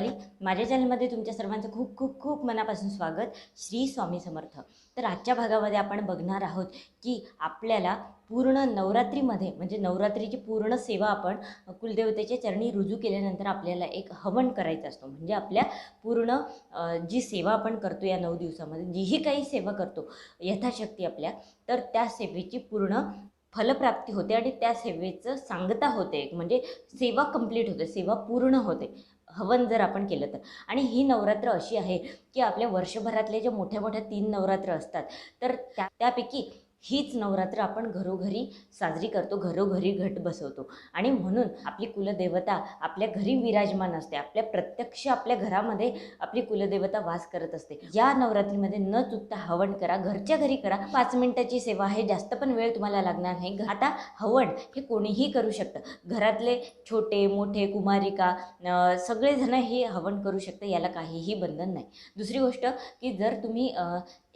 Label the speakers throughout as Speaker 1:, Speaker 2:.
Speaker 1: दीपाली माझ्या चॅनलमध्ये तुमच्या सर्वांचं खूप खूप खूप मनापासून स्वागत. श्री स्वामी समर्थ. तर आजच्या भागामध्ये आपण बघणार आहोत की आपल्याला पूर्ण नवरात्रीमध्ये म्हणजे नवरात्रीची पूर्ण सेवा आपण कुलदेवतेच्या चरणी रुजू केल्यानंतर आपल्याला एक हवन करायचा असतो. म्हणजे आपल्या पूर्ण जी सेवा आपण करतो या नऊ दिवसामध्ये जीही काही सेवा करतो यथाशक्ती आपल्या तर त्या सेवेची पूर्ण फलप्राप्ती होते आणि त्या सेवेचं सांगता होते. म्हणजे सेवा कंप्लीट होते सेवा पूर्ण होते. हवन जर आपण केलं तर. आणि ही नवरात्र अशी आहे की आपल्या वर्षभरातले जे मोठ्या मोठ्या तीन नवरात्र असतात तर त्या त्यापैकी हीच नवरात्र आपण घरोघरी साजरी करतो घरोघरी घट बसवतो. आणि म्हणून आपली कुलदेवता आपल्या घरी विराजमान असते. आपल्या प्रत्यक्ष आपल्या घरामध्ये आपली कुलदेवता वास करत असते. या नवरात्रीमध्ये न चुकता हवन करा घरच्या घरी करा. पाच मिनिटाची सेवा आहे जास्त पण वेळ तुम्हाला लागणार नाही. आता हवन हे कोणीही करू शकतं. घरातले छोटे मोठे कुमारिका सगळेजण हे हवन करू शकतं याला काहीही बंधन नाही. दुसरी गोष्ट की जर तुम्ही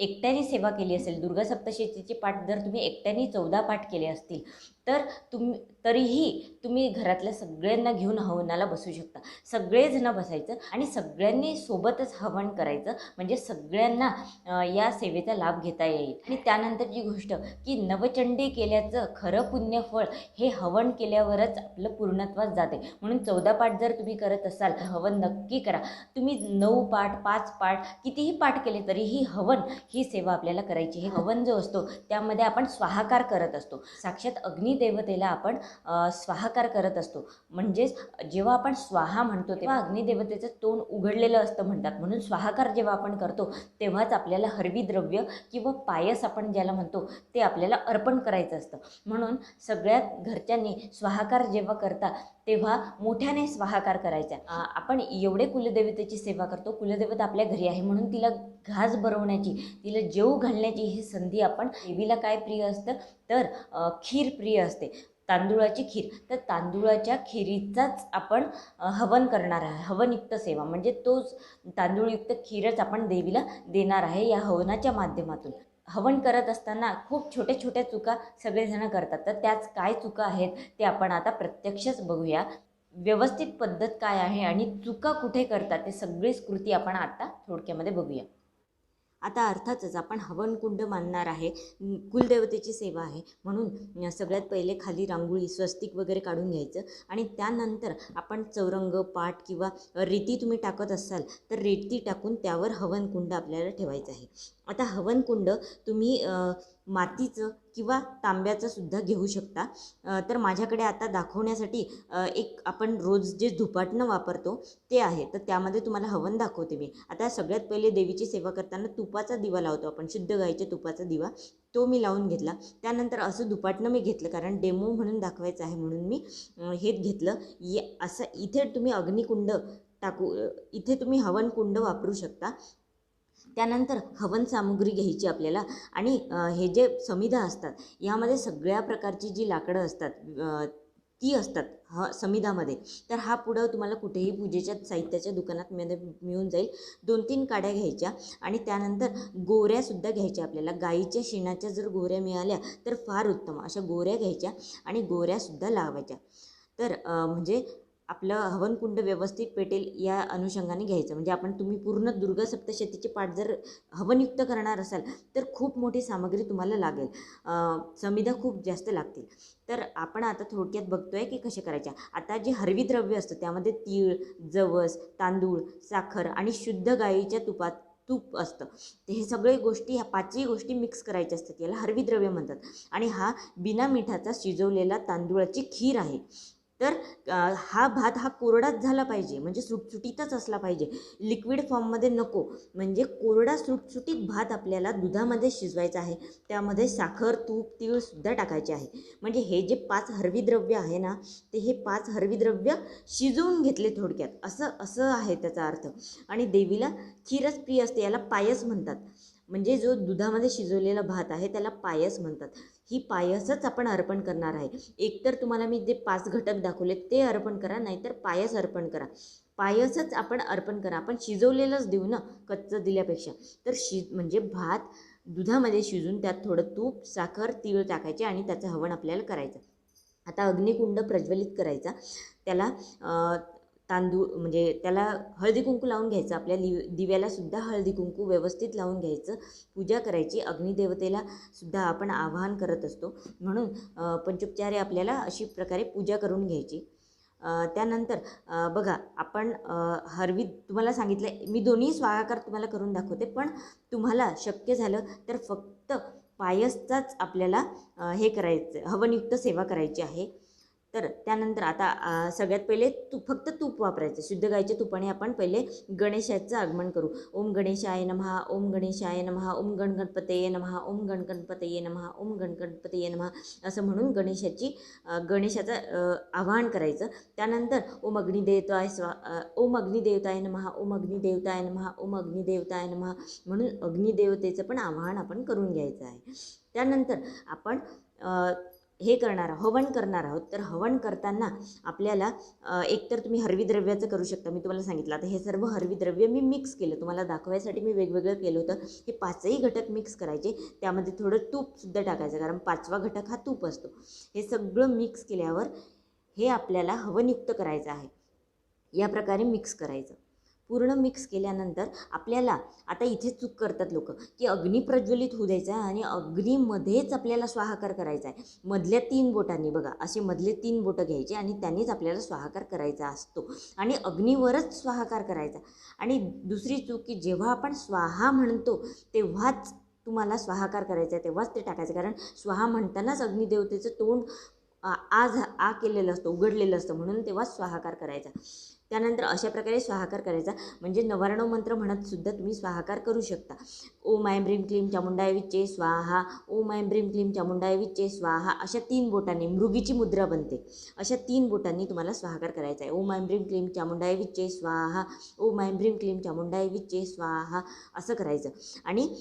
Speaker 1: एकट्याने सेवा केली असेल दुर्गा सप्तशतीचे पाठ जर तुम्ही एकट्याने चौदा पाठ केले असतील तर तुम तरीही तुम्ही घरातल्या सगळ्यांना घेऊन हवनाला बसू शकता. सगळेजणं बसायचं आणि सगळ्यांनी सोबतच हवन करायचं. म्हणजे सगळ्यांना या सेवेचा लाभ घेता येईल. आणि त्यानंतरची गोष्ट की नवचंडी केल्याचं खरं पुण्यफळ हे हवन केल्यावरच आपलं पूर्णत्वास जाते. म्हणून चौदा पाठ जर तुम्ही करत असाल हवन नक्की करा. तुम्ही नऊ पाठ पाच पाठ कितीही पाठ केले तरीही हवन ही सेवा आपल्याला करायची हे हवन जो असतो त्यामध्ये आपण स्वाहाकार करत असतो. साक्षात अग्निदेवतेला आपण स्वाहा स्वाहाकार करत असतो. म्हणजेच जेव्हा आपण स्वाहा म्हणतो तेव्हा अग्निदेवतेचं तोंड उघडलेलं असतं म्हणतात. म्हणून स्वाहाकार जेव्हा आपण करतो तेव्हाच आपल्याला हरवी द्रव्य किंवा पायस आपण ज्याला म्हणतो ते आपल्याला अर्पण करायचं असतं. म्हणून सगळ्यात घरच्यांनी स्वाहाकार जेव्हा करता तेव्हा मोठ्याने स्वाहाकार करायचा. आपण एवढे कुलदेवतेची सेवा करतो कुलदेवता आपल्या घरी आहे म्हणून तिला घास भरवण्याची तिला जेव घालण्याची ही संधी आपण देवीला काय प्रिय असतं? तर खीर प्रिय असते. तांदुळाची खीर. तर तांदुळाच्या खिरीचाच आपण हवन करणार आहे. हवनयुक्त सेवा. म्हणजे तोच तांदूळयुक्त खीरच आपण देवीला देणार आहे या हवनाच्या माध्यमातून. हवन करत असताना खूप छोट्या छोट्या चुका सगळेजण करतात. तर त्याच काय चुका आहेत ते आपण आता प्रत्यक्षच बघूया. व्यवस्थित पद्धत काय आहे आणि चुका कुठे करतात ते सगळीच कृती आपण आता थोडक्यामध्ये बघूया. आता अर्थातच आपण हवनकुंड मानणार आहे. कुलदेवतेची सेवा आहे. म्हणून सगळ्यात पहिले खाली रांगोळी स्वस्तिक वगैरे काढून घ्यायचं. आणि त्यानंतर आपण चौरंग पाट किंवा रेती तुम्ही टाकत असाल तर रेती टाकून त्यावर हवनकुंड आपल्याला ठेवायचं आहे. आता हवनकुंड तुम्ही मातीचं किंवा तांब्याचं सुद्धा घेऊ शकता. तर माझ्याकडे आता दाखवण्यासाठी एक आपण रोज जे धुपाटणं वापरतो ते आहे. तर त्यामध्ये तुम्हाला हवन दाखवते मी. आता सगळ्यात पहिले देवीची सेवा करताना तुपाचा दिवा लावतो आपण शुद्ध गाईच्या तुपाचा दिवा. तो मी लावून घेतला. त्यानंतर असं दुपाटणं मी घेतलं कारण डेमो म्हणून दाखवायचं आहे म्हणून मी हेच हे घेतलं. ये असं इथे तुम्ही अग्निकुंड टाकू इथे तुम्ही हवनकुंड वापरू शकता. त्यानंतर हवन सामुग्री घ्यायची आपल्याला आणि हे जे समिधा असतात यामध्ये सगळ्या प्रकारची जी लाकडं असतात ती असतात ह समिधामध्ये. तर हा पुढं तुम्हाला कुठेही पूजेच्या साहित्याच्या दुकानात मध्ये मिळून जाईल. दोन तीन काड्या घ्यायच्या आणि त्यानंतर गोऱ्यासुद्धा घ्यायच्या आपल्याला. गाईच्या शेणाच्या जर गोऱ्या मिळाल्या तर फार उत्तम. अशा गोऱ्या घ्यायच्या आणि गोऱ्यासुद्धा लावायच्या. तर म्हणजे आपलं हवनकुंड व्यवस्थित पेटेल या अनुषंगाने घ्यायचं. म्हणजे आपण तुम्ही पूर्ण दुर्गा सप्तशतीचे पाठ जर हवनयुक्त करणार असाल तर खूप मोठी सामग्री तुम्हाला लागेल. अं, समिधा खूप जास्त लागतील. तर आपण आता थोडक्यात बघतो आहे की कसे करायच्या. आता जे हरवी द्रव्य असतं त्यामध्ये तीळ जवस तांदूळ साखर आणि शुद्ध गाईच्या तुपात तूप असतं. ते हे सगळे गोष्टी ह्या पाचही गोष्टी मिक्स करायच्या असतात याला हरवी द्रव्य म्हणतात. आणि हा बिना मिठाचा शिजवलेला तांदूळाची खीर आहे. तर हा भात हा कोरडाच झाला पाहिजे. म्हणजे सुटसुटीतच असला पाहिजे. लिक्विड फॉर्ममध्ये नको. म्हणजे कोरडा सुटसुटीत भात आपल्याला दुधामध्ये शिजवायचा आहे. त्यामध्ये साखर तूप तीळसुद्धा टाकायचे आहे. म्हणजे हे जे पाच हरवी द्रव्य आहे ना ते हे पाच हरवी द्रव्य शिजवून घेतले थोडक्यात. असं असं आहे त्याचा अर्थ. आणि देवीला खीरच प्रिय असते याला पायस म्हणतात. म्हणजे जो दुधामध्ये शिजवलेला भात आहे त्याला पायस म्हणतात. ही पायसच आपण अर्पण करणार आहे. एकतर तुम्हाला मी जे पाच घटक दाखवले ते अर्पण करा नाहीतर पायस अर्पण करा. पायसच आपण अर्पण करा. आपण शिजवलेलंच देऊ ना कच्चं दिल्यापेक्षा. तर शि म्हणजे भात दुधामध्ये शिजून त्यात थोडं तूप साखर तीळ टाकायचे आणि त्याचं हवन आपल्याला करायचं. आता अग्निकुंड प्रज्वलित करायचा. त्याला तांदूळ म्हणजे त्याला हळदी कुंकू लावून घ्यायचं. आपल्या लि दिव्याला सुद्धा हळदी कुंकू व्यवस्थित लावून घ्यायचं. पूजा करायची. अग्निदेवतेला सुद्धा आपण आवाहन करत असतो. म्हणून पंचोपचारे आपल्याला अशी प्रकारे पूजा करून घ्यायची. त्यानंतर बघा आपण हरवी तुम्हाला सांगितलं मी दोन्ही स्वागाकार तुम्हाला करून दाखवते पण तुम्हाला शक्य झालं तर फक्त पायसचाच आपल्याला हे करायचं हवनयुक्त सेवा करायची आहे. तर त्यानंतर आता सगळ्यात पहिले तूप फक्त तूप वापरायचं. शुद्ध गायच्या तुपाने आपण पहिले गणेशाचं आगमन करू. ओम गणेशाय नमहा ओम गणेशाय नमहा ओम गण गणपतये ओम गण गणपतये नमः ओम गण गणपतये असं म्हणून गणेशाची गणेशाचं आवाहन करायचं. त्यानंतर ओम अग्निदेवताय स्वा ओम अग्निदेवताय नमहा ओम अग्निदेवताय नमहा ओम अग्निदेवताय नमहा म्हणून अग्निदेवतेचं पण आवाहन आपण करून घ्यायचं आहे. त्यानंतर आपण हे करणार आहोत हवन करणार आहोत. तर हवन करताना आपल्याला एकतर तुम्ही हरवी द्रव्याचं करू शकता. मी तुम्हाला सांगितलं. आता हे सर्व हरवी द्रव्य मी मिक्स केलं. तुम्हाला दाखवायसाठी मी वेगवेगळं केलं होतं हे पाचही घटक मिक्स करायचे. त्यामध्ये थोडं तूपसुद्धा टाकायचं कारण पाचवा घटक हा तूप असतो. हे सगळं मिक्स केल्यावर हे आपल्याला हवनयुक्त करायचं आहे. या प्रकारे मिक्स करायचं. पूर्ण मिक्स केल्यानंतर आपल्याला आता इथे चूक करतात लोक की अग्नी प्रज्वलित होऊ द्यायचा आहे आणि अग्नीमध्येच आपल्याला स्वाहाकार करायचा आहे. मधल्या तीन बोटांनी बघा असे मधले तीन बोटं घ्यायचे आणि त्यांनीच आपल्याला स्वाहाकार करायचा असतो. आणि अग्नीवरच स्वाहाकार करायचा. आणि दुसरी चूक की जेव्हा आपण स्वाहा म्हणतो तेव्हाच तुम्हाला स्वाहाकार करायचा आहे तेव्हाच ते टाकायचं. कारण स्वाहा म्हणतानाच अग्निदेवतेचं तोंड आ आ झा आ केलेलं असतं उघडलेलं असतं म्हणून तेव्हाच स्वाहाकार करायचा. त्यानंतर अशा प्रकारे स्वाहाकार करायचा. म्हणजे नवारणव मंत्र म्हणत सुद्धा तुम्ही स्वाहाकार करू शकता. ओम माय ब्रीम क्लीम चामुंडाय विच्चे स्वाहा. ओम माय ब्रीम क्लीम चामुंडाय विच्चे स्वाहा. अशा तीन बोटांनी मृगीची मुद्रा बनते. अशा तीन बोटांनी तुम्हाला स्वाहाकार करायचा आहे. ओम ऐं ब्रीम क्लीम चामुंडाय विच्चे स्वाहा. ओम माय ब्रीम क्लीम चामुंडाय विच्चे स्वाहा. असं करायचं. आणि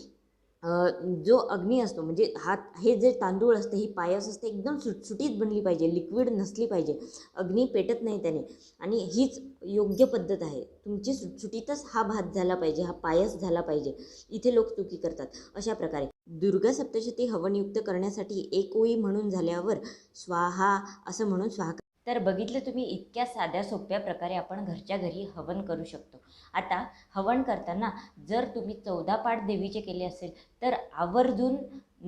Speaker 1: जो अग्नी असतो म्हणजे हात हे जे तांदूळ असते ही पायस असते एकदम सुटसुटीत बनली पाहिजे लिक्विड नसली पाहिजे. अग्नी पेटत नाही त्याने. आणि हीच योग्य पद्धत आहे. तुमची सुटसुटीतच हा भात झाला पाहिजे हा पायस झाला पाहिजे. इथे लोक चुकी करतात. अशा प्रकारे. दुर्गा सप्तशती हवनयुक्त करण्यासाठी एक ओळी म्हणून झाल्यावर स्वाहा असं म्हणून स्वाहा तर बघितलं तुम्ही इतक्या साध्या सोप्या प्रकारे आपण घरच्या घरी हवन करू शकतो. आता हवन करताना जर तुम्ही चौदा पाठ देवीचे केले असेल तर आवर्जून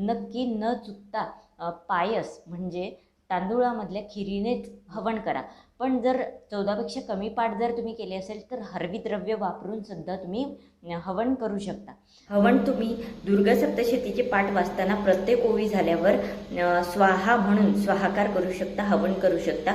Speaker 1: नक्की न चुकता पायस म्हणजे तांदूळामधल्या खिरीनेच हवन करा. पण जर चौदापेक्षा कमी पाठ जर तुम्ही केले असेल तर हरवी द्रव्य वापरून सुद्धा तुम्ही हवन करू शकता. हवन तुम्ही दुर्गा सप्तशतीचे पाठ वाचताना प्रत्येक ओवी झाल्यावर स्वाहा म्हणून स्वाहाकार करू शकता हवन करू शकता.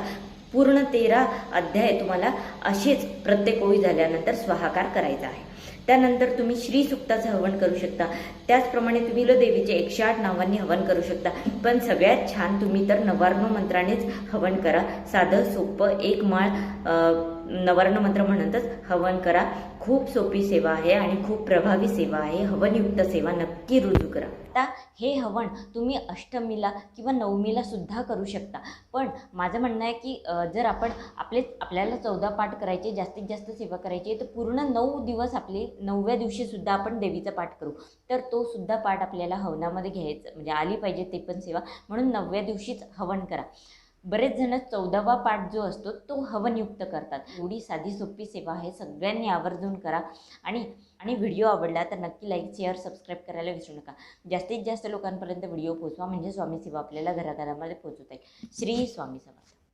Speaker 1: पूर्ण तेरा अध्याय तुम्हाला असेच प्रत्येक ओळी झाल्यानंतर स्वाहाकार करायचा आहे. त्यानंतर तुम्ही श्री सुक्ताचं हवन करू शकता. त्याचप्रमाणे तुम्ही ल देवीचे एकशे आठ नावांनी हवन करू शकता. पण सगळ्यात छान तुम्ही तर नवार्णव मंत्रानेच हवन करा. साधं सोपं एक माळ नवार्ण मंत्र म्हणतच हवन करा. खूप सोपी सेवा आहे आणि खूप प्रभावी सेवा आहे. हवनयुक्त सेवा नक्की रुजू करा. आता हे हवन तुम्ही अष्टमीला किंवा नवमीला सुद्धा करू शकता. पण माझं म्हणणं आहे की जर आपण आपले आपल्याला चौदा पाठ करायचे जास्तीत जास्त सेवा करायची आहे तर पूर्ण नऊ दिवस आपले नवव्या दिवशीसुद्धा आपण देवीचा पाठ करू. तर तो सुद्धा पाठ आपल्याला हवनामध्ये घ्यायचं म्हणजे आली पाहिजे ते पण सेवा. म्हणून नवव्या दिवशीच हवन करा. बरेच जण चौदावा पाठ जो असतो तो हवनयुक्त करतात. एवढी साधी सोपी सेवा आहे. सगळ्यांनी आवर्जून करा. आणि आणि व्हिडिओ आवडला तर नक्की लाईक शेअर सबस्क्राईब करायला विसरू नका. जास्तीत जास्त लोकांपर्यंत व्हिडिओ पोचवा म्हणजे स्वामी सेवा आपल्याला घराघरामध्ये पोहोचवता येईल. श्री स्वामी समर्थ.